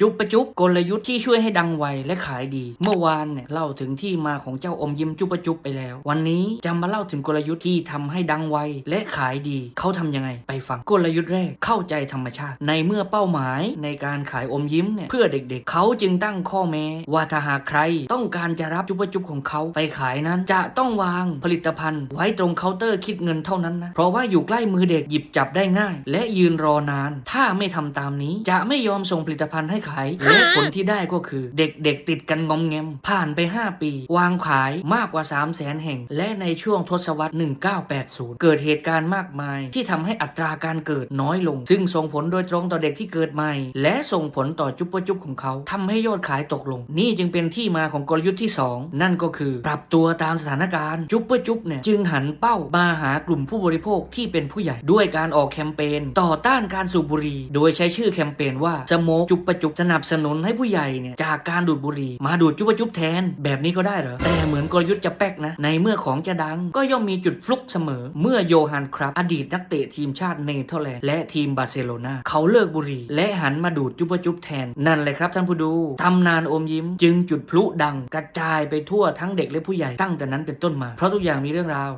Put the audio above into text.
จุ๊บปะจุ๊บกลยุทธ์ที่ช่วยให้ดังไวและขายดี เมื่อวานเนี่ยเล่าถึงที่มาของเจ้าอมยิ้มจุ๊บปะจุ๊บไปแล้ว วันนี้จะมาเล่าถึงกลยุทธ์ที่ทำให้ดังไวและขายดี เขาทำยังไง ไปฟังกลยุทธ์แรกเข้าใจธรรมชาติ ในเมื่อเป้าหมายในการขายอมยิ้มเนี่ยเพื่อเด็กๆเขาจึงตั้งข้อแม้ ว่าถ้าหากใคร ต้องการจะรับจุ๊บปะจุ๊บของเขาไปขายนั้น จะต้องวางผลิตภัณฑ์ ไว้ตรงเคาน์เตอร์คิดเงินเท่านั้นนะเพราะว่าอยู่ใกล้มือเด็กหยิบจับได้ง่าย และยืนรอนาน ถ้าไม่ทำตามนี้จะไม่ยอมส่งผลิตภัณฑ์ให้ขายและผลที่ได้ก็คือ เด็กๆติดกันงอมแงม ผ่านไป 5 ปี วางขายมากกว่า 3 0 0แสนแห่ง และในช่วงทศวรรษ 1980 เกิดเหตุการณ์มากมาย ที่ทำให้อัตราการเกิดน้อยลง ซึ่งส่งผลโดยตรงต่อเด็กที่เกิดใหม่ และส่งผลต่อจุ๊บปะจุ๊บของเขาทำให้ยอดขายตกลง นี่จึงเป็นที่มาของกลยุทธ์ที่ 2 นั่นก็คือ ปรับตัวตามสถานการณ์จุ๊บปะจุ๊บเนี่ยจึงหันเป้ามาหากลุ่มผู้บริโภคที่เป็นผู้ใหญ่ด้วยการออกแคมเปญต่อต้านการสูบบุหรี่โดยใช้ชื่อแคมเปญว่าสโมกจุ๊บปะจุ๊บสนับสนุนให้ผู้ใหญ่เนี่ยจากการดูดบุหรี่มาดูดจุ๊บจุ๊บแทน แบบนี้ก็ได้เหรอ แต่เหมือนกลยุทธ์จะแป๊กนะ ในเมื่อของจะดังก็ย่อมมีจุดฟลุกเสมอ เมื่อโยฮันครับ อดีตนักเตะทีมชาติเนเธอร์แลนด์และทีมบาร์เซโลนาเขาเลิกบุหรี่ และหันมาดูดจุ๊บจุ๊บแทน นั่นเลยครับท่านผู้ดูตำนานอมยิ้ม จึงจุดพลุดังกระจายไปทั่วทั้งเด็กและผู้ใหญ่ตั้งแต่นั้นเป็นต้นมา เพราะทุกอย่างมีเรื่องราว